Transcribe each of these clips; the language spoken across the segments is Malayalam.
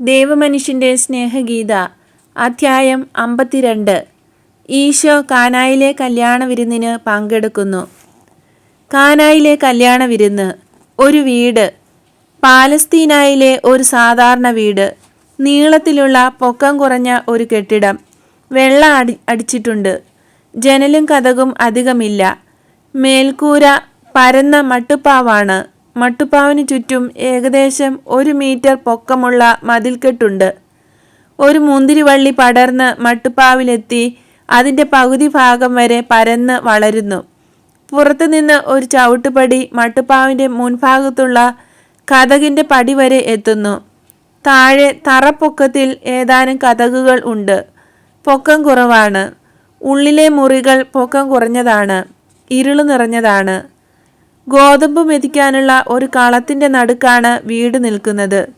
ദേവമനുഷ്യന്റെ സ്നേഹഗീത അധ്യായം അമ്പത്തിരണ്ട്. ഈശോ കാനായിലെ കല്യാണ വിരുന്നിന് പങ്കെടുക്കുന്നു. കാനായിലെ കല്യാണ വിരുന്ന് ഒരു വീട്. പാലസ്തീനായിലെ ഒരു സാധാരണ വീട്. നീളത്തിലുള്ള പൊക്കം കുറഞ്ഞ ഒരു കെട്ടിടം. വെള്ള അടി അടിച്ചിട്ടുണ്ട്. ജനലും കഥകും അധികമില്ല. മേൽക്കൂര പരന്ന മട്ടുപ്പാവാണ്. മട്ടുപ്പാവിന് ചുറ്റും ഏകദേശം ഒരു മീറ്റർ പൊക്കമുള്ള മതിൽക്കെട്ടുണ്ട്. ഒരു മുന്തിരിവള്ളി പടർന്ന് മട്ടുപ്പാവിലെത്തി അതിന്റെ പകുതി ഭാഗം വരെ പരന്ന് വളരുന്നു. പുറത്തുനിന്ന് ഒരു ചവിട്ടുപടി മട്ടുപ്പാവിന്റെ മുൻഭാഗത്തുള്ള കഥകിന്റെ പടി വരെ എത്തുന്നു. താഴെ തറപ്പൊക്കത്തിൽ ഏതാനും കഥകുകൾ ഉണ്ട്. പൊക്കം കുറവാണ്. ഉള്ളിലെ മുറികൾ പൊക്കം കുറഞ്ഞതാണ്. ഇരുൾ നിറഞ്ഞതാണ്. ഗോതമ്പ് മെതിക്കാനുള്ള ഒരു കളത്തിന്റെ നടുക്കാണ് വീട് നിൽക്കുന്നത്.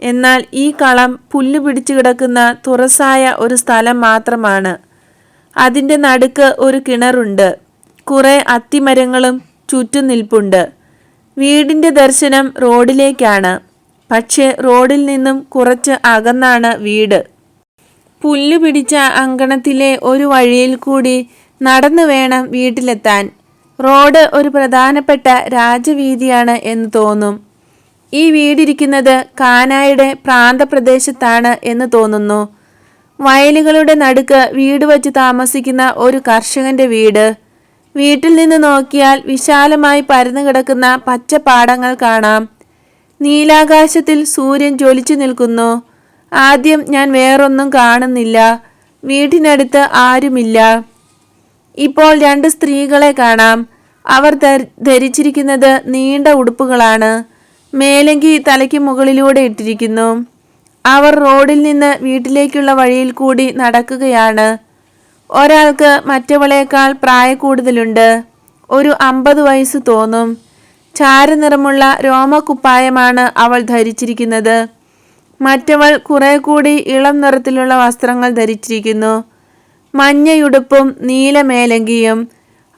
എന്നാൽ ഈ കളം പുല്ല് പിടിച്ചു കിടക്കുന്ന തുറസായ ഒരു സ്ഥലം മാത്രമാണ്. അതിന്റെ നടുക്ക് ഒരു കിണറുണ്ട്. കുറേ അത്തിമരങ്ങളും ചുറ്റും നിൽപ്പുണ്ട്. വീടിന്റെ ദർശനം റോഡിലേക്കാണ്. പക്ഷേ റോഡിൽ നിന്നും കുറച്ച് അകന്നാണ് വീട്. പുല്ല് പിടിച്ച അങ്കണത്തിലെ ഒരു വഴിയിൽ കൂടി നടന്നു വേണം വീട്ടിലെത്താൻ. റോഡ് ഒരു പ്രധാനപ്പെട്ട രാജവീതിയാണ് എന്ന് തോന്നും. ഈ വീടിരിക്കുന്നത് കാനായുടെ പ്രാന്തപ്രദേശത്താണ് എന്ന് തോന്നുന്നു. വയലുകളുടെ നടുക്ക് വീട് വച്ച് താമസിക്കുന്ന ഒരു കർഷകന്റെ വീട്. വീട്ടിൽ നിന്ന് നോക്കിയാൽ വിശാലമായി പരന്നു കിടക്കുന്ന പച്ചപ്പാടങ്ങൾ കാണാം. നീലാകാശത്തിൽ സൂര്യൻ ജ്വലിച്ചു നിൽക്കുന്നു. ആദ്യം ഞാൻ വേറൊന്നും കാണുന്നില്ല. വീട്ടിനടുത്ത് ആരുമില്ല. ഇപ്പോൾ രണ്ട് സ്ത്രീകളെ കാണാം. അവർ ധരിച്ചിരിക്കുന്നത് നീണ്ട ഉടുപ്പുകളാണ്. മേലങ്കി തലയ്ക്ക് മുകളിലൂടെ ഇട്ടിരിക്കുന്നു. അവർ റോഡിൽ നിന്ന് വീട്ടിലേക്കുള്ള വഴിയിൽ കൂടി നടക്കുകയാണ്. ഒരാൾക്ക് മറ്റവളേക്കാൾ പ്രായക്കൂടുതലുണ്ട്. ഒരു അമ്പത് വയസ്സ് തോന്നും. ചാരനിറമുള്ള രോമക്കുപ്പായമാണ് അവൾ ധരിച്ചിരിക്കുന്നത്. മറ്റവൾ കുറെ കൂടി ഇളം നിറത്തിലുള്ള വസ്ത്രങ്ങൾ ധരിച്ചിരിക്കുന്നു. മഞ്ഞയുടുപ്പും നീലമേലങ്കിയും.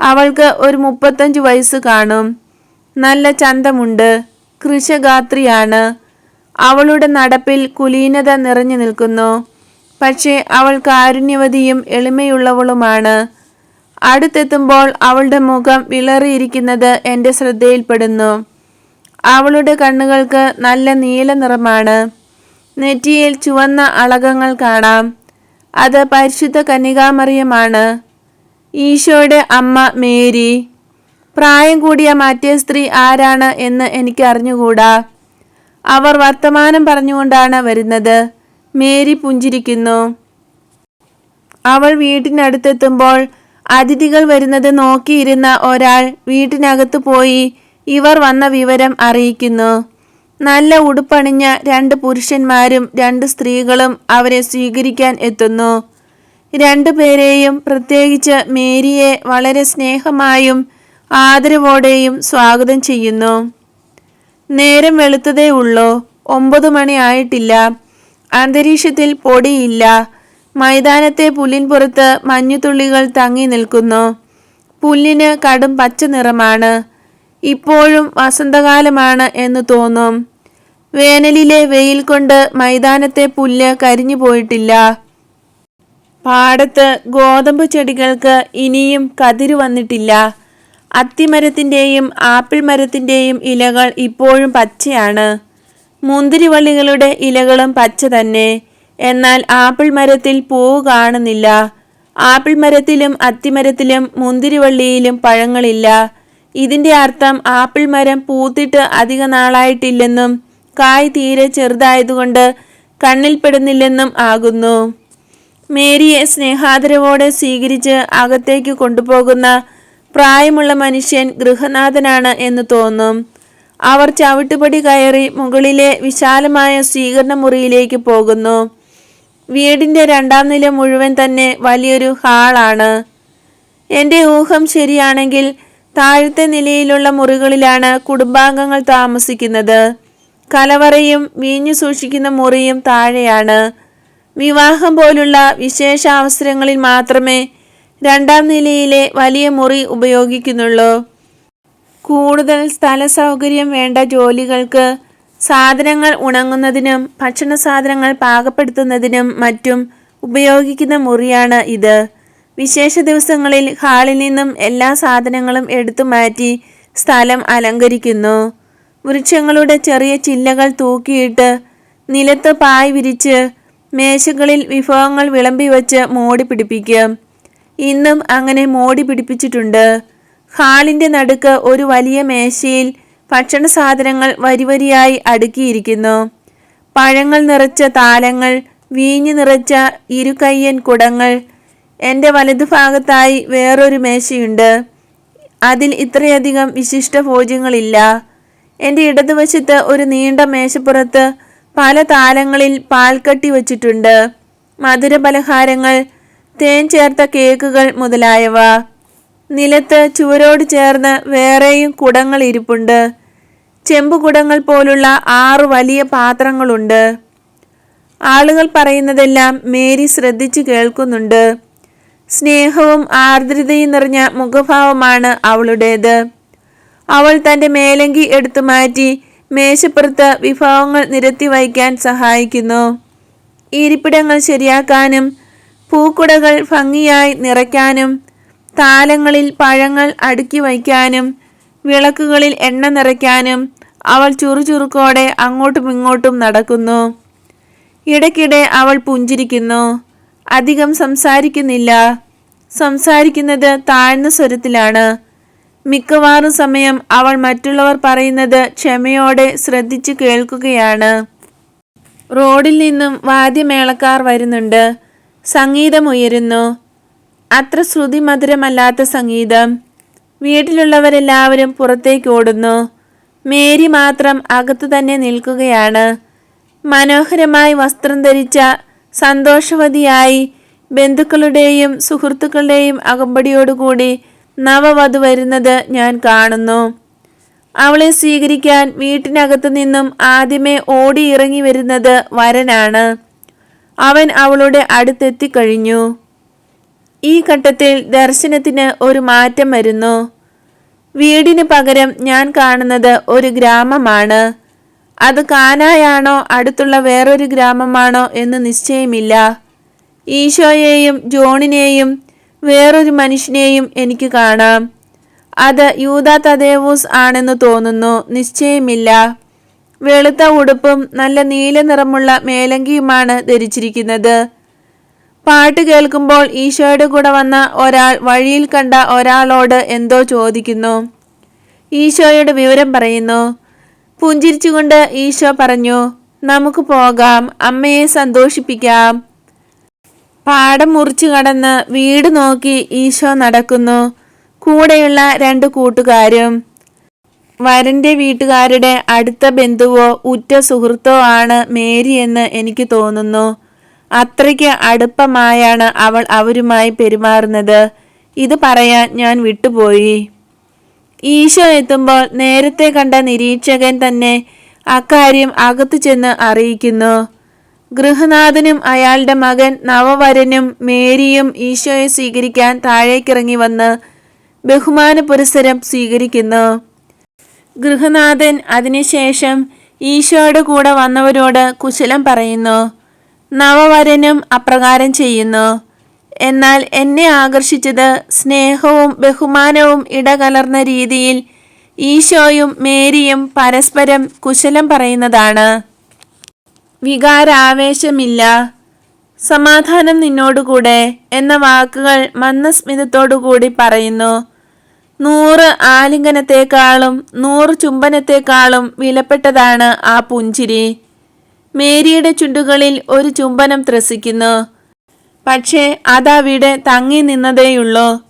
അവൾക്ക് ഒരു മുപ്പത്തഞ്ച് വയസ്സ് കാണും. നല്ല ചന്തമുണ്ട്. കൃഷഗാത്രിയാണ്. അവളുടെ നടപ്പിൽ കുലീനത നിറഞ്ഞു നിൽക്കുന്നു. പക്ഷേ അവൾ കാരുണ്യവതിയും എളിമയുള്ളവളുമാണ്. അടുത്തെത്തുമ്പോൾ അവളുടെ മുഖം വിളറിയിരിക്കുന്നത് എന്റെ ശ്രദ്ധയിൽപ്പെടുന്നു. അവളുടെ കണ്ണുകൾക്ക് നല്ല നീല നിറമാണ് നെറ്റിയിൽ ചുവന്ന അളകങ്ങൾ കാണാം. അത് പരിശുദ്ധ കന്യകാമറിയമാണ്. ഈശോയുടെ അമ്മ മേരി. പ്രായം കൂടിയ മറ്റേ സ്ത്രീ ആരാണ് എന്ന് എനിക്ക് അറിഞ്ഞുകൂടാ. അവർ വർത്തമാനം പറഞ്ഞുകൊണ്ടാണ് വരുന്നത്. മേരി പുഞ്ചിരിക്കുന്നു. അവൾ വീട്ടിനടുത്തെത്തുമ്പോൾ അതിഥികൾ വരുന്നത് നോക്കിയിരുന്ന ഒരാൾ വീട്ടിനകത്ത് പോയി ഇവർ വന്ന വിവരം അറിയിക്കുന്നു. നല്ല ഉടുപ്പണിഞ്ഞ രണ്ട് പുരുഷന്മാരും രണ്ട് സ്ത്രീകളും അവരെ സ്വീകരിക്കാൻ എത്തുന്നു. രണ്ടുപേരെയും പ്രത്യേകിച്ച് മേരിയെ വളരെ സ്നേഹമായും ആദരവോടെയും സ്വാഗതം ചെയ്യുന്നു. നേരം വെളുത്തതേ ഉള്ളൂ. ഒമ്പത് മണി ആയിട്ടില്ല. അന്തരീക്ഷത്തിൽ പൊടിയില്ല. മൈതാനത്തെ പുല്ലിൻപുറത്ത് മഞ്ഞുതുള്ളികൾ തങ്ങി നിൽക്കുന്നു. പുല്ലിന് കടും പച്ച നിറമാണ് ഇപ്പോഴും വസന്തകാലമാണ് എന്ന് തോന്നും. വേനലിലെ വെയിൽ കൊണ്ട് മൈതാനത്തെ പുല്ല് കരിഞ്ഞു പോയിട്ടില്ല. പാടത്ത് ഗോതമ്പ് ചെടികൾക്ക് ഇനിയും കതിര് വന്നിട്ടില്ല. അത്തിമരത്തിന്റെയും ആപ്പിൾ മരത്തിന്റെയും ഇലകൾ ഇപ്പോഴും പച്ചയാണ്. മുന്തിരിവള്ളികളുടെ ഇലകളും പച്ച തന്നെ. എന്നാൽ ആപ്പിൾ മരത്തിൽ പൂവ് കാണുന്നില്ല. ആപ്പിൾ മരത്തിലും അത്തിമരത്തിലും മുന്തിരിവള്ളിയിലും പഴങ്ങളില്ല. ഇതിന്റെ അർത്ഥം ആപ്പിൾ മരം പൂത്തിട്ട് അധിക നാളായിട്ടില്ലെന്നും കായ് തീരെ ചെറുതായതുകൊണ്ട് കണ്ണിൽപ്പെടുന്നില്ലെന്നും ആകുന്നു. മേരിയെ സ്നേഹാദരവോടെ സ്വീകരിച്ച് അകത്തേക്ക് കൊണ്ടുപോകുന്ന പ്രായമുള്ള മനുഷ്യൻ ഗൃഹനാഥനാണ് എന്ന് തോന്നും. അവർ ചവിട്ടുപടി കയറി മുകളിലെ വിശാലമായ സ്വീകരണ മുറിയിലേക്ക് പോകുന്നു. വീടിന്റെ രണ്ടാം നില മുഴുവൻ തന്നെ വലിയൊരു ഹാളാണ്. എന്റെ ഊഹം ശരിയാണെങ്കിൽ താഴത്തെ നിലയിലുള്ള മുറികളിലാണ് കുടുംബാംഗങ്ങൾ താമസിക്കുന്നത്. കലവറയും വീഞ്ഞു സൂക്ഷിക്കുന്ന മുറിയും താഴെയാണ്. വിവാഹം പോലുള്ള വിശേഷ അവസരങ്ങളിൽ മാത്രമേ രണ്ടാം നിലയിലെ വലിയ മുറി ഉപയോഗിക്കുന്നുള്ളൂ. കൂടുതൽ സ്ഥല സൗകര്യം വേണ്ട ജോലികൾക്ക് സാധനങ്ങൾ ഉണങ്ങുന്നതിനും ഭക്ഷണ സാധനങ്ങൾ പാകപ്പെടുത്തുന്നതിനും മറ്റും ഉപയോഗിക്കുന്ന മുറിയാണ് ഇത്. വിശേഷ ദിവസങ്ങളിൽ ഹാളിൽ നിന്നും എല്ലാ സാധനങ്ങളും എടുത്തു മാറ്റി സ്ഥലം അലങ്കരിക്കുന്നു. വൃക്ഷങ്ങളുടെ ചെറിയ ചില്ലകൾ തൂക്കിയിട്ട് നിലത്ത് പായ് വിരിച്ച് മേശകളിൽ വിഭവങ്ങൾ വിളമ്പി വച്ച് മോടി പിടിപ്പിക്കും. ഇന്നും അങ്ങനെ മോടി പിടിപ്പിച്ചിട്ടുണ്ട്. ഹാളിന്റെ നടുക്ക് ഒരു വലിയ മേശയിൽ ഭക്ഷണ സാധനങ്ങൾ വരിവരിയായി അടുക്കിയിരിക്കുന്നു. പഴങ്ങൾ നിറച്ച താലങ്ങൾ വീഞ്ഞു നിറച്ച ഇരുകയ്യൻ കുടങ്ങൾ എന്റെ വലതുഭാഗത്തായി വേറൊരു മേശയുണ്ട്. അതിൽ ഇത്രയധികം വിശിഷ്ട ഭോജ്യങ്ങളില്ല. എന്റെ ഇടതുവശത്ത് ഒരു നീണ്ട മേശപ്പുറത്ത് പല താലങ്ങളിൽ പാൽക്കട്ടി വച്ചിട്ടുണ്ട്. മധുരപലഹാരങ്ങൾ തേൻ ചേർത്ത കേക്കുകൾ മുതലായവ. നിലത്ത് ചുവരോട് ചേർന്ന് വേറെയും കുടങ്ങൾ ഇരിപ്പുണ്ട്. ചെമ്പുകുടങ്ങൾ പോലുള്ള ആറ് വലിയ പാത്രങ്ങളുണ്ട്. ആളുകൾ പറയുന്നതെല്ലാം മേരി ശ്രദ്ധിച്ചു കേൾക്കുന്നുണ്ട്. സ്നേഹവും ആർദ്രതയും നിറഞ്ഞ മുഖഭാവമാണ് അവളുടേത്. അവൾ തന്റെ മേലങ്കി എടുത്തു മാറ്റി മേശപ്പുറത്ത് വിഭവങ്ങൾ നിരത്തി വയ്ക്കാൻ സഹായിക്കുന്നു. ഇരിപ്പിടങ്ങൾ ശരിയാക്കാനും പൂക്കുടകൾ ഭംഗിയായി നിറയ്ക്കാനും താലങ്ങളിൽ പഴങ്ങൾ അടുക്കി വയ്ക്കാനും വിളക്കുകളിൽ എണ്ണ നിറയ്ക്കാനും അവൾ ചുറുചുറുക്കോടെ അങ്ങോട്ടും ഇങ്ങോട്ടും നടക്കുന്നു. ഇടയ്ക്കിടെ അവൾ പുഞ്ചിരിക്കുന്നു. അധികം സംസാരിക്കുന്നില്ല. സംസാരിക്കുന്നത് താഴ്ന്ന സ്വരത്തിലാണ്. മിക്കവാറും സമയം അവൾ മറ്റുള്ളവർ പറയുന്നത് ക്ഷമയോടെ ശ്രദ്ധിച്ചു കേൾക്കുകയാണ്. റോഡിൽ നിന്നും വാദ്യമേളക്കാർ വരുന്നുണ്ട്. സംഗീതമുയരുന്നു അത്ര ശ്രുതിമധുരമല്ലാത്ത സംഗീതം. വീട്ടിലുള്ളവരെല്ലാവരും പുറത്തേക്ക് ഓടുന്നു. മേരി മാത്രം അകത്തു തന്നെ നിൽക്കുകയാണ്. മനോഹരമായി വസ്ത്രം ധരിച്ച സന്തോഷവതിയായി ബന്ധുക്കളുടെയും സുഹൃത്തുക്കളുടെയും അകമ്പടിയോടുകൂടി നവവധു വരുന്നത് ഞാൻ കാണുന്നു. അവളെ സ്വീകരിക്കാൻ വീട്ടിനകത്തു നിന്നും ആദ്യമേ ഓടി ഇറങ്ങി വരുന്നത് വരനാണ്. അവൻ അവളുടെ അടുത്തെത്തിക്കഴിഞ്ഞു ഈ ഘട്ടത്തിൽ ദർശനത്തിന് ഒരു മാറ്റം വരുന്നു. വീടിന് പകരം ഞാൻ കാണുന്നത് ഒരു ഗ്രാമമാണ്. അത് കാനായാണോ അടുത്തുള്ള വേറൊരു ഗ്രാമമാണോ എന്ന് നിശ്ചയമില്ല. ഈശോയെയും ജോണിനെയും വേറൊരു മനുഷ്യനെയും എനിക്ക് കാണാം. അത് യൂത തദേവൂസ് ആണെന്ന് തോന്നുന്നു. നിശ്ചയമില്ല. വെളുത്ത ഉടുപ്പും നല്ല നീല നിറമുള്ള മേലങ്കിയുമാണ് ധരിച്ചിരിക്കുന്നത്. പാട്ട് കേൾക്കുമ്പോൾ ഈശോയുടെ കൂടെ വന്ന ഒരാൾ വഴിയിൽ കണ്ട ഒരാളോട് എന്തോ ചോദിക്കുന്നു. ഈശോയുടെ വിവരം പറയുന്നു. പുഞ്ചിരിച്ചുകൊണ്ട് ഈശോ പറഞ്ഞു നമുക്ക് പോകാം. അമ്മയെ സന്തോഷിപ്പിക്കാം. പാടം മുറിച്ചു കടന്ന് വീട് നോക്കി ഈശോ നടക്കുന്നു. കൂടെയുള്ള രണ്ട് കൂട്ടുകാരും. വരന്റെ വീട്ടുകാരുടെ അടുത്ത ബന്ധുവോ ഉറ്റ സുഹൃത്തോ ആണ് മേരി എന്ന് എനിക്ക് തോന്നുന്നു. അത്രയ്ക്ക് അടുപ്പമായാണ് അവൾ അവരുമായി പെരുമാറുന്നത്. ഇത് പറയാൻ ഞാൻ വിട്ടുപോയി. ഈശോ എത്തുമ്പോൾ നേരത്തെ കണ്ട നിരീക്ഷകൻ തന്നെ അക്കാര്യം അകത്തു ചെന്ന് അറിയിക്കുന്നു. ഗൃഹനാഥനും അയാളുടെ മകൻ നവവരനും മേരിയും ഈശോയെ സ്വീകരിക്കാൻ താഴേക്കിറങ്ങി വന്ന് ബഹുമാന പുരസ്സരം സ്വീകരിക്കുന്നു. ഗൃഹനാഥൻ അതിനുശേഷം ഈശോയുടെ കൂടെ വന്നവരോട് കുശലം പറയുന്നു. നവവരനും അപ്രകാരം ചെയ്യുന്നു. എന്നാൽ എന്നെ ആകർഷിച്ചത് സ്നേഹവും ബഹുമാനവും ഇടകലർന്ന രീതിയിൽ ഈശോയും മേരിയും പരസ്പരം കുശലം പറയുന്നതാണ്. വികാരാവേശമില്ല. സമാധാനം നിന്നോടുകൂടെ എന്ന വാക്കുകൾ മന്ദസ്മിതത്തോടുകൂടി പറയുന്നു. നൂറ് ആലിംഗനത്തെക്കാളും നൂറ് ചുംബനത്തെക്കാളും വിലപ്പെട്ടതാണ് ആ പുഞ്ചിരി. മേരിയുടെ ചുണ്ടുകളിൽ ഒരു ചുംബനം ത്രസിക്കുന്നു. പക്ഷേ അതവിടെ തങ്ങി നിന്നതേയുള്ളൂ.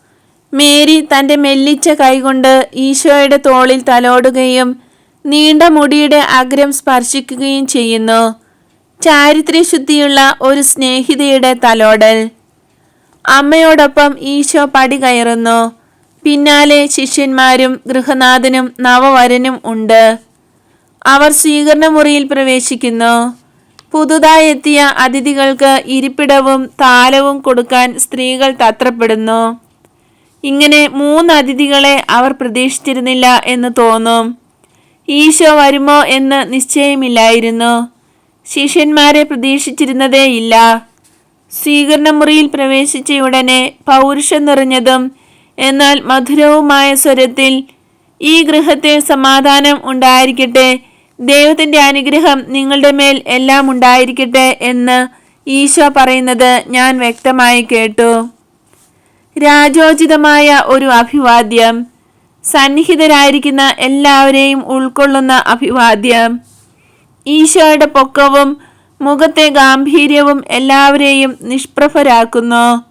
മേരി തന്റെ മെല്ലിച്ച കൈകൊണ്ട് ഈശോയുടെ തോളിൽ തലോടുകയും നീണ്ട മുടിയുടെ അഗ്രം സ്പർശിക്കുകയും ചെയ്യുന്നു. ചാരിത്ര്യശുദ്ധിയുള്ള ഒരു സ്നേഹിതയുടെ തലോടൽ. അമ്മയോടൊപ്പം ഈശോ പടി കയറുന്നു. പിന്നാലെ ശിഷ്യന്മാരും ഗൃഹനാഥനും നവവരനും ഉണ്ട്. അവർ സ്വീകരണ മുറിയിൽ പ്രവേശിക്കുന്നു. പുതുതായി എത്തിയ അതിഥികൾക്ക് ഇരിപ്പിടവും താലവും കൊടുക്കാൻ സ്ത്രീകൾ തത്രപ്പെടുന്നു. ഇങ്ങനെ മൂന്ന് അതിഥികളെ അവർ പ്രതീക്ഷിച്ചിരുന്നില്ല എന്ന് തോന്നും. ഈശോ വരുമോ എന്ന് നിശ്ചയമില്ലായിരുന്നു. ശിഷ്യന്മാരെ പ്രതീക്ഷിച്ചിരുന്നതേയില്ല സ്വീകരണ മുറിയിൽ പ്രവേശിച്ചയുടനെ പൗരുഷം നിറഞ്ഞതും എന്നാൽ മധുരവുമായ സ്വരത്തിൽ ഈ ഗൃഹത്തിൽ സമാധാനം ഉണ്ടായിരിക്കട്ടെ ദൈവത്തിന്റെ അനുഗ്രഹം നിങ്ങളുടെ മേൽ എല്ലാം ഉണ്ടായിരിക്കട്ടെ എന്ന് ഈശോ പറയുന്നത് ഞാൻ വ്യക്തമായി കേട്ടു. രാജോചിതമായ ഒരു അഭിവാദ്യം. സന്നിഹിതരായിരിക്കുന്ന എല്ലാവരെയും ഉൾക്കൊള്ളുന്ന അഭിവാദ്യം. ഈശോയുടെ പൊക്കവും മുഖത്തെ ഗാംഭീര്യവും എല്ലാവരെയും നിഷ്പ്രഭരാക്കുന്നു.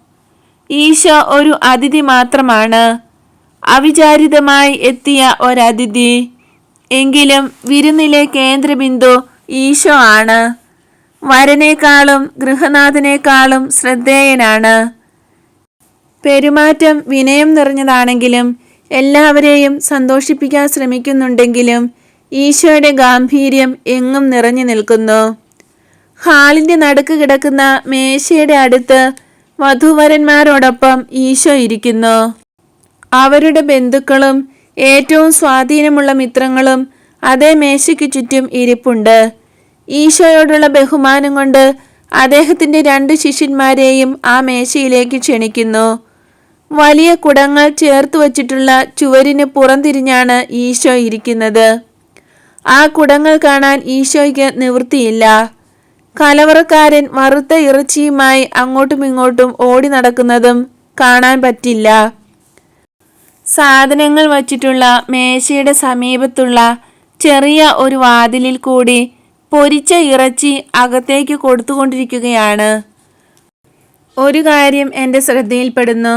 ഈശോ ഒരു അതിഥി മാത്രമാണ്. അവിചാരിതമായി എത്തിയ ഒരതിഥി. എങ്കിലും വിരുന്നിലെ കേന്ദ്രബിന്ദു ഈശോ ആണ്. വരനേക്കാളും ഗൃഹനാഥനേക്കാളും ശ്രദ്ധേയനാണ്. പെരുമാറ്റം വിനയം നിറഞ്ഞതാണെങ്കിലും എല്ലാവരെയും സന്തോഷിപ്പിക്കാൻ ശ്രമിക്കുന്നുണ്ടെങ്കിലും ഈശോയുടെ ഗാംഭീര്യം എങ്ങും നിറഞ്ഞു നിൽക്കുന്നു. ഹാളിന്റെ നടുക്ക് കിടക്കുന്ന മേശയുടെ അടുത്ത് വധുവരന്മാരോടൊപ്പം ഈശോ ഇരിക്കുന്നു. അവരുടെ ബന്ധുക്കളും ഏറ്റവും സ്വാധീനമുള്ള മിത്രങ്ങളും അതേ മേശയ്ക്ക് ചുറ്റും ഇരിപ്പുണ്ട്. ഈശോയോടുള്ള ബഹുമാനം കൊണ്ട് അദ്ദേഹത്തിന്റെ രണ്ട് ശിഷ്യന്മാരെയും ആ മേശയിലേക്ക് ക്ഷണിക്കുന്നു. വലിയ കുടങ്ങൾ ചേർത്ത് വച്ചിട്ടുള്ള ചുവരിന് പുറംതിരിഞ്ഞാണ് ഈശോ ഇരിക്കുന്നത്. ആ കുടങ്ങൾ കാണാൻ ഈശോയ്ക്ക് നിവൃത്തിയില്ല. കലവറക്കാരൻ വറുത്ത ഇറച്ചിയുമായി അങ്ങോട്ടും ഇങ്ങോട്ടും ഓടി നടക്കുന്നതും കാണാൻ പറ്റില്ല. സാധനങ്ങൾ വച്ചിട്ടുള്ള മേശയുടെ സമീപത്തുള്ള ചെറിയ ഒരു വാതിലിൽ കൂടി പൊരിച്ച ഇറച്ചി അകത്തേക്ക് കൊടുത്തുകൊണ്ടിരിക്കുകയാണ്. ഒരു കാര്യം എന്റെ ശ്രദ്ധയിൽപ്പെടുന്നു.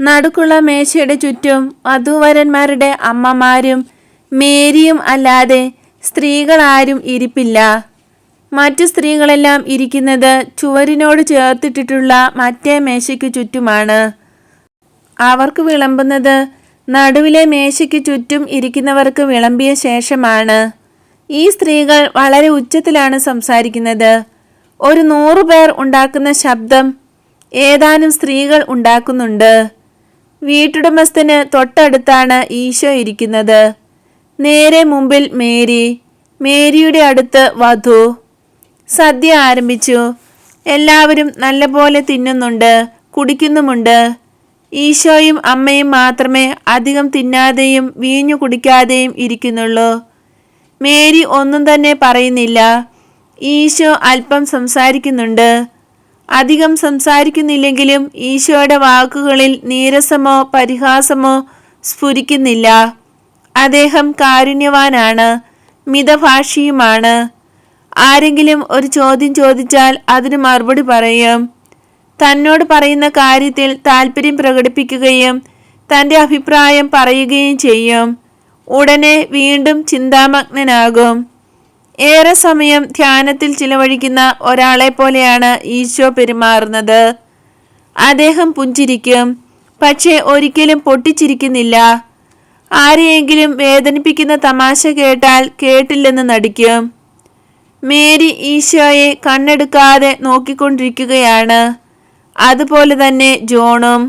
നടുക്കുള്ള മേശയുടെ ചുറ്റും വധൂവരന്മാരുടെ അമ്മമാരും മേരിയും അല്ലാതെ സ്ത്രീകളാരും ഇരിപ്പില്ല. മറ്റു സ്ത്രീകളെല്ലാം ഇരിക്കുന്നത് ചുവരിനോട് ചേർത്തിട്ടിട്ടുള്ള മറ്റേ മേശയ്ക്ക് ചുറ്റുമാണ്. അവർക്ക് വിളമ്പുന്നത് നടുവിലെ മേശയ്ക്ക് ചുറ്റും ഇരിക്കുന്നവർക്ക് വിളമ്പിയ ശേഷമാണ്. ഈ സ്ത്രീകൾ വളരെ ഉച്ചത്തിലാണ് സംസാരിക്കുന്നത്. ഒരു നൂറു പേർ ഉണ്ടാക്കുന്ന ശബ്ദം ഏതാനും സ്ത്രീകൾ ഉണ്ടാക്കുന്നുണ്ട്. വീട്ടുടമസ്ഥന് തൊട്ടടുത്താണ് ഈശോ ഇരിക്കുന്നത്. നേരെ മുമ്പിൽ മേരി. മേരിയുടെ അടുത്ത് വധു. സദ്യ ആരംഭിച്ചു. എല്ലാവരും നല്ലപോലെ തിന്നുന്നുണ്ട് കുടിക്കുന്നുമുണ്ട്. ഈശോയും അമ്മയും മാത്രമേ അധികം തിന്നാതെയും വീഞ്ഞു കുടിക്കാതെയും ഇരിക്കുന്നുള്ളൂ. മേരി ഒന്നും തന്നെ പറയുന്നില്ല. ഈശോ അല്പം സംസാരിക്കുന്നുണ്ട്. അധികം സംസാരിക്കുന്നില്ലെങ്കിലും ഈശോയുടെ വാക്കുകളിൽ നീരസമോ പരിഹാസമോ സ്ഫുരിക്കുന്നില്ല. അദ്ദേഹം കാരുണ്യവാനാണ് മിതഭാഷിയുമാണ്. ആരെങ്കിലും ഒരു ചോദ്യം ചോദിച്ചാൽ അതിന് മറുപടി പറയും. തന്നോട് പറയുന്ന കാര്യത്തിൽ താല്പര്യം പ്രകടിപ്പിക്കുകയും തന്റെ അഭിപ്രായം പറയുകയും ചെയ്യും. ഉടനെ വീണ്ടും ചിന്താമഗ്നനാകും. ഏറെ സമയം ധ്യാനത്തിൽ ചിലവഴിക്കുന്ന ഒരാളെ പോലെയാണ് ഈശോ പെരുമാറുന്നത്. അദ്ദേഹം പുഞ്ചിരിക്കും. പക്ഷേ ഒരിക്കലും പൊട്ടിച്ചിരിക്കുന്നില്ല. ആരെയെങ്കിലും വേദനിപ്പിക്കുന്ന തമാശ കേട്ടാൽ കേട്ടില്ലെന്ന് നടിക്കും. മേരി ഈശോയെ കണ്ണെടുക്കാതെ നോക്കിക്കൊണ്ടിരിക്കുകയാണ്. അതുപോലെ തന്നെ ജോണും.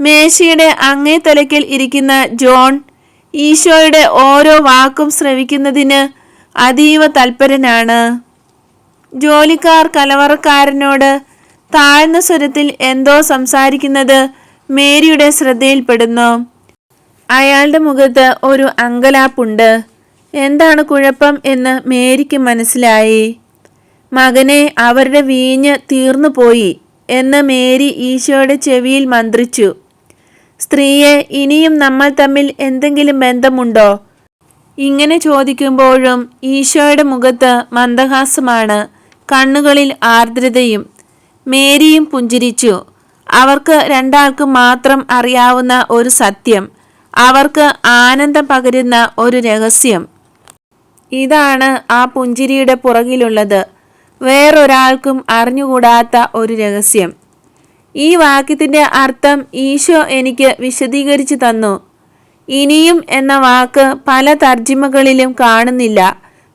മേശയുടെ അങ്ങേ തലയ്ക്കൽ ഇരിക്കുന്ന ജോൺ ഈശോയുടെ ഓരോ വാക്കും ശ്രവിക്കുന്നതിന് അതീവ തൽപരനാണ്. ജോലിക്കാർ കലവറക്കാരനോട് താഴ്ന്ന സ്വരത്തിൽ എന്തോ സംസാരിക്കുന്നത് മേരിയുടെ ശ്രദ്ധയിൽപ്പെടുന്നു. അയാളുടെ മുഖത്ത് ഒരു അങ്കലാപ്പുണ്ട്. എന്താണ് കുഴപ്പം എന്ന് മേരിക്ക് മനസ്സിലായി. മകനെ അവരുടെ വീഞ്ഞ് തീർന്നു പോയി എന്ന് മേരി ഈശോയുടെ ചെവിയിൽ മന്ത്രിച്ചു. സ്ത്രീയെ ഇനിയും നമ്മൾ തമ്മിൽ എന്തെങ്കിലും ബന്ധമുണ്ടോ? ഇങ്ങനെ ചോദിക്കുമ്പോഴും ഈശോയുടെ മുഖത്ത് മന്ദഹാസമാണ്. കണ്ണുകളിൽ ആർദ്രതയും മേരിയും പുഞ്ചിരിച്ചു. അവർക്ക് രണ്ടാൾക്കും മാത്രം അറിയാവുന്ന ഒരു സത്യം. അവർക്ക് ആനന്ദം പകരുന്ന ഒരു രഹസ്യം. ഇതാണ് ആ പുഞ്ചിരിയുടെ പുറകിലുള്ളത്. വേറൊരാൾക്കും അറിഞ്ഞുകൂടാത്ത ഒരു രഹസ്യം. ഈ വാക്യത്തിന്റെ അർത്ഥം ഈശോ എനിക്ക് വിശദീകരിച്ചു തന്നു. ഇനിയും എന്ന വാക്ക് പല തർജിമകളിലും കാണുന്നില്ല.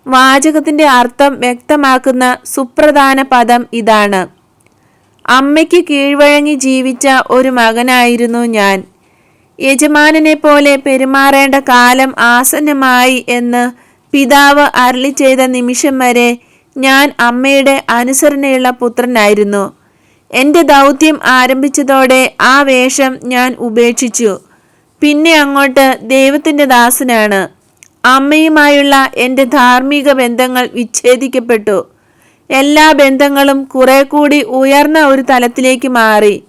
വാചകത്തിന്റെ അർത്ഥം വ്യക്തമാക്കുന്ന സുപ്രധാന പദം ഇതാണ്. അമ്മയ്ക്ക് കീഴ്വഴങ്ങി ജീവിച്ച ഒരു മകനായിരുന്നു ഞാൻ. യജമാനനെ പോലെ പെരുമാറേണ്ട കാലം ആസന്നമായി എന്ന് പിതാവ് അരളി ചെയ്ത നിമിഷം വരെ ഞാൻ അമ്മയുടെ അനുസരണയുള്ള പുത്രനായിരുന്നു. എന്റെ ദൗത്യം ആരംഭിച്ചതോടെ ആ വേഷം ഞാൻ ഉപേക്ഷിച്ചു. പിന്നെ അങ്ങോട്ട് ദൈവത്തിന്റെ ദാസനാണ്. അമ്മയുമായുള്ള എന്റെ ധാർമ്മിക ബന്ധങ്ങൾ വിച്ഛേദിക്കപ്പെട്ടു. എല്ലാ ബന്ധങ്ങളും കുറെ കൂടി ഉയർന്ന ഒരു തലത്തിലേക്ക് മാറി.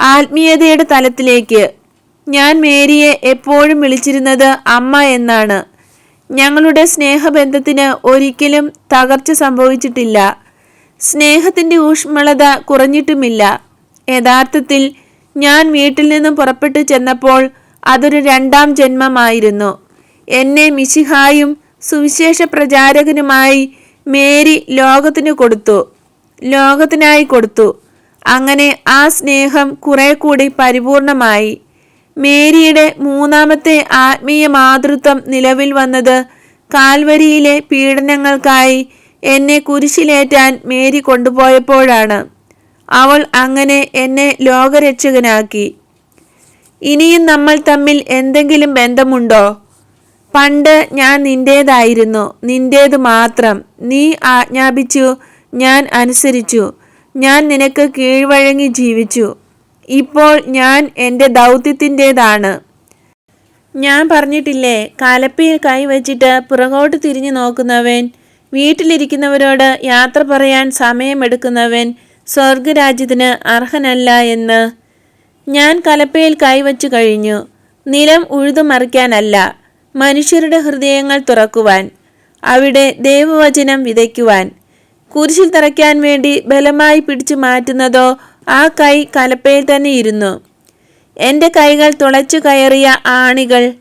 ആത്മീയതയുടെ തലത്തിലേക്ക് ഞാൻ മേരിയെ എപ്പോഴും വിളിച്ചിരുന്നത് അമ്മ എന്നാണ്. ഞങ്ങളുടെ സ്നേഹബന്ധത്തിന് ഒരിക്കലും തകർച്ച സംഭവിച്ചിട്ടില്ല. സ്നേഹത്തിന്റെ ഊഷ്മളത കുറഞ്ഞിട്ടുമില്ല. യഥാർത്ഥത്തിൽ ഞാൻ വീട്ടിൽ നിന്നും പുറപ്പെട്ടു ചെന്നപ്പോൾ അതൊരു രണ്ടാം ജന്മമായിരുന്നു. എന്നെ മിശിഹായും സുവിശേഷ പ്രചാരകനുമായി മേരി ലോകത്തിന് കൊടുത്തു. ലോകത്തിനായി കൊടുത്തു. അങ്ങനെ ആ സ്നേഹം കുറെ കൂടി പരിപൂർണമായി. മേരിയുടെ മൂന്നാമത്തെ ആത്മീയ മാതൃത്വം നിലവിൽ വന്നത് കാൽവരിയിലെ പീഡനങ്ങൾക്കായി എന്നെ കുരിശിലേറ്റാൻ മേരി കൊണ്ടുപോയപ്പോഴാണ്. അവൾ അങ്ങനെ എന്നെ ലോകരക്ഷകനാക്കി. ഇനിയും നമ്മൾ തമ്മിൽ എന്തെങ്കിലും ബന്ധമുണ്ടോ? പണ്ട് ഞാൻ നിന്റേതായിരുന്നു. നിന്റേത് മാത്രം. നീ ആജ്ഞാപിച്ചു. ഞാൻ അനുസരിച്ചു. ഞാൻ നിനക്ക് കീഴ്വഴങ്ങി ജീവിച്ചു. ഇപ്പോൾ ഞാൻ എന്റെ ദൗത്യത്തിന്റെതാണ്. ഞാൻ പറഞ്ഞിട്ടില്ലേ കലപ്പയിൽ കൈവച്ചിട്ട് പുറകോട്ട് തിരിഞ്ഞു നോക്കുന്നവൻ വീട്ടിലിരിക്കുന്നവരോട് യാത്ര പറയാൻ സമയമെടുക്കുന്നവൻ സ്വർഗരാജ്യത്തിന് അർഹനല്ല എന്ന്. ഞാൻ കലപ്പയിൽ കൈവച്ചു കഴിഞ്ഞു. നിലം ഉഴുതുമറിക്കാനല്ല മനുഷ്യരുടെ ഹൃദയങ്ങൾ തുറക്കുവാൻ അവിടെ ദൈവവചനം വിതയ്ക്കുവാൻ കുരിശിൽ തറയ്ക്കാൻ വേണ്ടി ബലമായി പിടിച്ചു മാറ്റുന്നതോ ആ കൈ കലപ്പയിൽ തന്നെ ഇരുന്നു. എന്റെ കൈകൾ തുളച്ചു കയറിയ ആണികൾ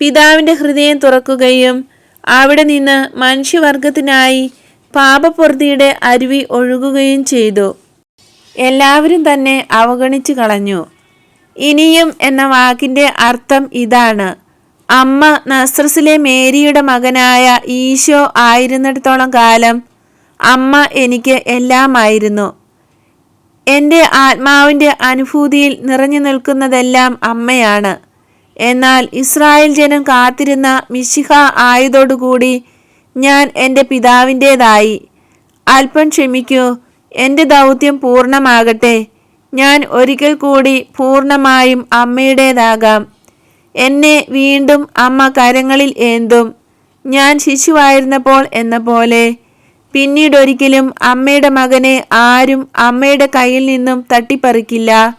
പിതാവിന്റെ ഹൃദയം തുറക്കുകയും അവിടെ നിന്ന് മനുഷ്യവർഗത്തിനായി പാപപൂർത്തിയുടെ അരുവി ഒഴുകുകയും ചെയ്തു. എല്ലാവരും തന്നെ അവഗണിച്ചു കളഞ്ഞു. ഇനിയും എന്ന വാക്കിന്റെ അർത്ഥം ഇതാണ്. അമ്മ നസ്രസിലെ മേരിയുടെ മകനായ ഈശോ ആയിരുന്നിടത്തോളം കാലം അമ്മ എനിക്ക് എല്ലാമായിരുന്നു. എന്റെ ആത്മാവിന്റെ അനുഭൂതിയിൽ നിറഞ്ഞു നിൽക്കുന്നതെല്ലാം അമ്മയാണ്. എന്നാൽ ഇസ്രായേൽ ജനം കാത്തിരുന്ന മിശിഹ ആയതോടുകൂടി ഞാൻ എന്റെ പിതാവിന്റേതായി അല്പം ക്ഷമിക്കൂ എന്റെ ദൗത്യം പൂർണമാകട്ടെ. ഞാൻ ഒരിക്കൽ കൂടി പൂർണമായും അമ്മയുടേതാകാം. എന്നെ വീണ്ടും അമ്മ കരങ്ങളിൽ ഏന്തും. ഞാൻ ശിശുവായിരുന്നപ്പോൾ എന്ന പോലെ പിന്നീടൊരിക്കലും അമ്മയുടെ മകനെ ആരും അമ്മയുടെ കയ്യിൽ നിന്നും തട്ടിപ്പറിക്കില്ല.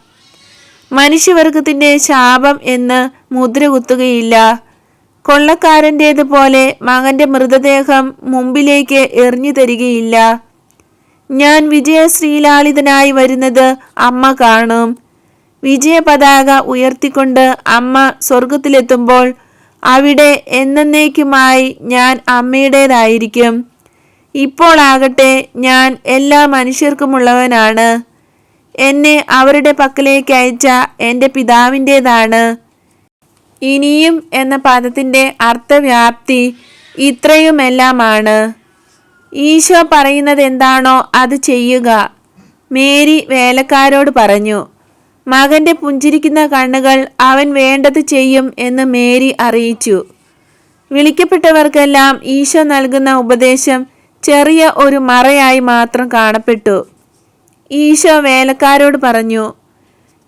മനുഷ്യവർഗത്തിന്റെ ശാപം എന്ന് മുദ്ര കുത്തുകയില്ല. കൊള്ളക്കാരന്റേതുപോലെ മകന്റെ മൃതദേഹം മുമ്പിലേക്ക് എറിഞ്ഞു തരികയില്ല. ഞാൻ വിജയശ്രീലാളിതനായി വരുന്നത് അമ്മ കാണും. വിജയ പതാക ഉയർത്തിക്കൊണ്ട് അമ്മ സ്വർഗത്തിലെത്തുമ്പോൾ അവിടെ എന്നേക്കുമായി ഞാൻ അമ്മയുടേതായിരിക്കും. ഇപ്പോൾ ആകട്ടെ ഞാൻ എല്ലാ മനുഷ്യർക്കുമുള്ളവനാണ്. എന്നെ അവരുടെ പക്കലേക്ക് അയച്ച എന്റെ പിതാവിന്റേതാണ് ഇനിയും എന്ന പദത്തിന്റെ അർത്ഥവ്യാപ്തി ഇത്രയുമെല്ലാമാണ്. ഈശോ പറയുന്നത് എന്താണോ അത് ചെയ്യുക മേരി വേലക്കാരോട് പറഞ്ഞു. മകന്റെ പുഞ്ചിരിക്കുന്ന കണ്ണുകൾ അവൻ വേണ്ടത് ചെയ്യും എന്ന് മേരി അറിയിച്ചു. വിളിക്കപ്പെട്ടവർക്കെല്ലാം ഈശോ നൽകുന്ന ഉപദേശം ചെറിയ ഒരു മറയായി മാത്രം കാണപ്പെട്ടു. ഈശോ വേലക്കാരോട് പറഞ്ഞു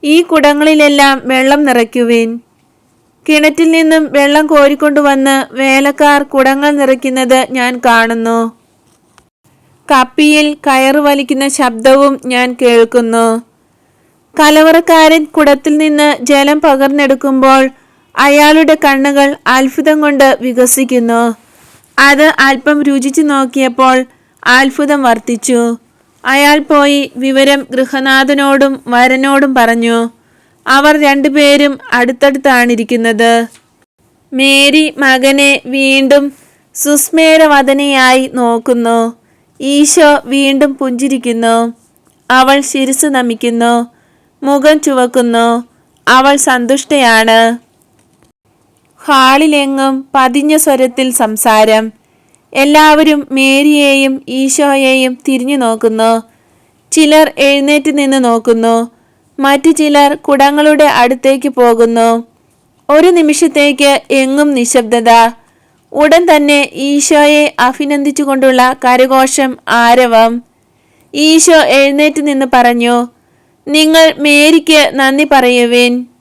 ഈ കുടങ്ങളിലെല്ലാം വെള്ളം നിറയ്ക്കുവിൻ. കിണറ്റിൽ നിന്നും വെള്ളം കോരിക്കൊണ്ടുവന്ന് വേലക്കാർ കുടങ്ങൾ നിറയ്ക്കുന്നത് ഞാൻ കാണുന്നു. കപ്പിയിൽ കയറ് വലിക്കുന്ന ശബ്ദവും ഞാൻ കേൾക്കുന്നു. കലവറക്കാരൻ കുടത്തിൽ നിന്ന് ജലം പകർന്നെടുക്കുമ്പോൾ അയാളുടെ കണ്ണുകൾ അത്ഭുതം കൊണ്ട് വികസിക്കുന്നു. അത് അല്പം രുചിച്ചു നോക്കിയപ്പോൾ അത്ഭുതം വർദ്ധിച്ചു അയാൾ പോയി വിവരം ഗൃഹനാഥനോടും വരനോടും പറഞ്ഞു അവർ രണ്ടുപേരും അടുത്തടുത്താണിരിക്കുന്നത്. മേരി മകനെ വീണ്ടും സുസ്മേരവദനയായി നോക്കുന്നു. ഈശോ വീണ്ടും പുഞ്ചിരിക്കുന്നു. അവൾ ശിരസ് നമിക്കുന്നു. മുഖം ചുവക്കുന്നു. അവൾ സന്തുഷ്ടയാണ്. ഹാളിലെങ്ങും പതിഞ്ഞ സ്വരത്തിൽ സംസാരം. എല്ലാവരും മേരിയെയും ഈശോയെയും തിരിഞ്ഞു നോക്കുന്നു. ചിലർ എഴുന്നേറ്റ് നിന്ന് നോക്കുന്നു. മറ്റു ചിലർ കുടങ്ങളുടെ അടുത്തേക്ക് പോകുന്നു. ഒരു നിമിഷത്തേക്ക് എങ്ങും നിശബ്ദത. ഉടൻ തന്നെ ഈശോയെ അഭിനന്ദിച്ചുകൊണ്ടുള്ള കരഘോഷം ആരവം. ഈശോ എഴുന്നേറ്റ് നിന്ന് പറഞ്ഞു നിങ്ങൾ മേരിക്ക് നന്ദി പറയുവിൻ.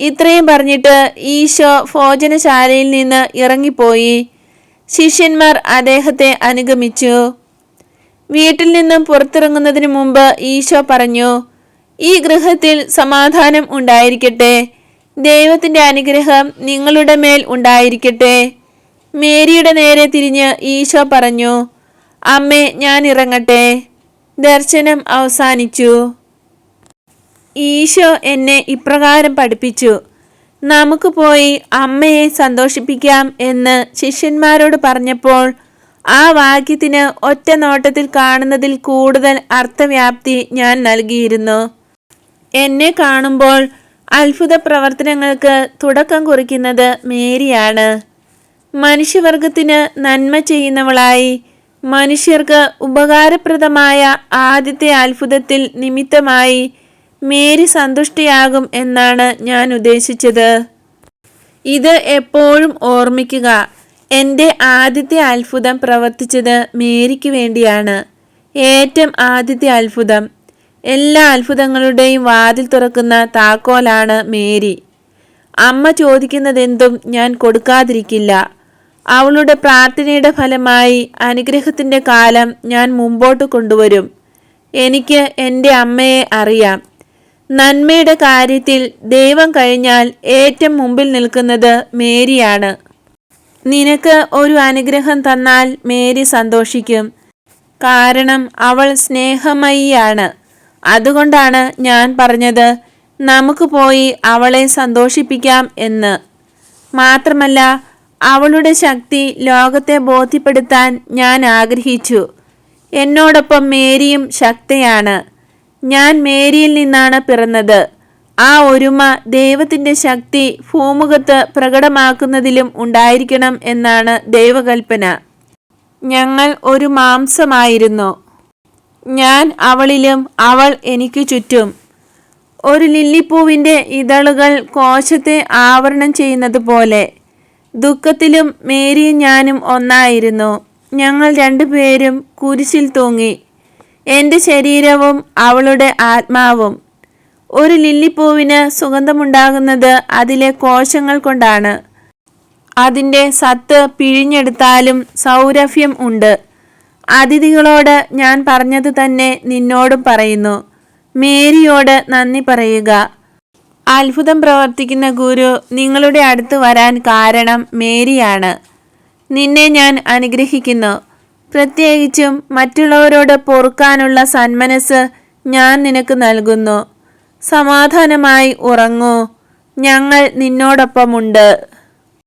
ഇത്രയും പറഞ്ഞിട്ട് ഈശോ ഭോജനശാലയിൽ നിന്ന് ഇറങ്ങിപ്പോയി. ശിഷ്യന്മാർ അദ്ദേഹത്തെ അനുഗമിച്ചു. വീട്ടിൽ നിന്നും പുറത്തിറങ്ങുന്നതിന് മുമ്പ് ഈശോ പറഞ്ഞു ഈ ഗൃഹത്തിൽ സമാധാനം ഉണ്ടായിരിക്കട്ടെ. ദൈവത്തിന്റെ അനുഗ്രഹം നിങ്ങളുടെ മേൽ ഉണ്ടായിരിക്കട്ടെ. മേരിയുടെ നേരെ തിരിഞ്ഞ് ഈശോ പറഞ്ഞു അമ്മേ ഞാൻ ഇറങ്ങട്ടെ. ദർശനം അവസാനിച്ചു. ഈശോ എന്നെ ഇപ്രകാരം പഠിപ്പിച്ചു. നമുക്ക് പോയി അമ്മയെ സന്തോഷിപ്പിക്കാം എന്ന് ശിഷ്യന്മാരോട് പറഞ്ഞപ്പോൾ ആ വാക്യത്തിന് ഒറ്റ നോട്ടത്തിൽ കാണുന്നതിൽ കൂടുതൽ അർത്ഥവ്യാപ്തി ഞാൻ നൽകിയിരുന്നു. എന്നെ കാണുമ്പോൾ അത്ഭുത പ്രവർത്തനങ്ങൾക്ക് തുടക്കം കുറിക്കുന്നത് മേരിയാണ്. മനുഷ്യവർഗത്തിന് നന്മ ചെയ്യുന്നവളായി മനുഷ്യർക്ക് ഉപകാരപ്രദമായ ആദ്യത്തെ അത്ഭുതത്തിൽ നിമിത്തമായി മേരി സന്തുഷ്ടിയാകും എന്നാണ് ഞാൻ ഉദ്ദേശിച്ചത്. ഇത് എപ്പോഴും ഓർമ്മിക്കുക. എന്റെ ആദ്യത്തെ അത്ഭുതം പ്രവർത്തിച്ചത് മേരിക്ക് വേണ്ടിയാണ്. ഏറ്റവും ആദ്യത്തെ അത്ഭുതം. എല്ലാ അത്ഭുതങ്ങളുടെയും വാതിൽ തുറക്കുന്ന താക്കോലാണ് മേരി. അമ്മ ചോദിക്കുന്നതെന്തും ഞാൻ കൊടുക്കാതിരിക്കില്ല. അവളുടെ പ്രാർത്ഥനയുടെ ഫലമായി അനുഗ്രഹത്തിന്റെ കാലം ഞാൻ മുമ്പോട്ട് കൊണ്ടുവരും. എനിക്ക് എന്റെ അമ്മയെ അറിയാം. നന്മയുടെ കാര്യത്തിൽ ദൈവം കഴിഞ്ഞാൽ ഏറ്റവും മുമ്പിൽ നിൽക്കുന്നത് മേരിയാണ്. നിനക്ക് ഒരു അനുഗ്രഹം തന്നാൽ മേരി സന്തോഷിക്കും. കാരണം അവൾ സ്നേഹമയിയാണ്. അതുകൊണ്ടാണ് ഞാൻ പറഞ്ഞത് നമുക്ക് പോയി അവളെ സന്തോഷിപ്പിക്കാം എന്ന്. മാത്രമല്ല അവളുടെ ശക്തി ലോകത്തെ ബോധ്യപ്പെടുത്താൻ ഞാൻ ആഗ്രഹിച്ചു. എന്നോടൊപ്പം മേരിയും ശക്തയാണ്. ഞാൻ മേരിയിൽ നിന്നാണ് പിറന്നത്. ആ ഒരുമ ദൈവത്തിന്റെ ശക്തി ഭൂമുഖത്ത് പ്രകടമാക്കുന്നതിലും ഉണ്ടായിരിക്കണം എന്നാണ് ദൈവകൽപ്പന. ഞങ്ങൾ ഒരു മാംസമായിരുന്നു. ഞാൻ അവളിലും അവൾ എനിക്ക് ചുറ്റും. ഒരു ലില്ലിപ്പൂവിന്റെ ഇതളുകൾ കോശത്തെ ആവരണം ചെയ്യുന്നത് പോലെ. ദുഃഖത്തിലും മേരിയും ഞാനും ഒന്നായിരുന്നു. ഞങ്ങൾ രണ്ടുപേരും കുരിശിൽ തൂങ്ങി. എന്റെ ശരീരവും അവളുടെ ആത്മാവും. ഒരു ലില്ലിപ്പൂവിന് സുഗന്ധമുണ്ടാകുന്നത് അതിലെ കോശങ്ങൾ കൊണ്ടാണ്. അതിന്റെ സത്ത് പിഴിഞ്ഞെടുത്താലും സൗരഭ്യം ഉണ്ട്. അതിഥികളോട് ഞാൻ പറഞ്ഞത് തന്നെ നിന്നോടും പറയുന്നു. മേരിയോട് നന്ദി പറയുക. അത്ഭുതം പ്രവർത്തിക്കുന്ന ഗുരു നിങ്ങളുടെ അടുത്ത് വരാൻ കാരണം മേരിയാണ്. നിന്നെ ഞാൻ അനുഗ്രഹിക്കുന്നു. പ്രത്യേകിച്ചും മറ്റുള്ളവരോട് പൊറുക്കാനുള്ള സന്മനസ് ഞാൻ നിനക്ക് നൽകുന്നു. സമാധാനമായി ഉറങ്ങൂ. ഞങ്ങൾ നിന്നോടൊപ്പമുണ്ട്.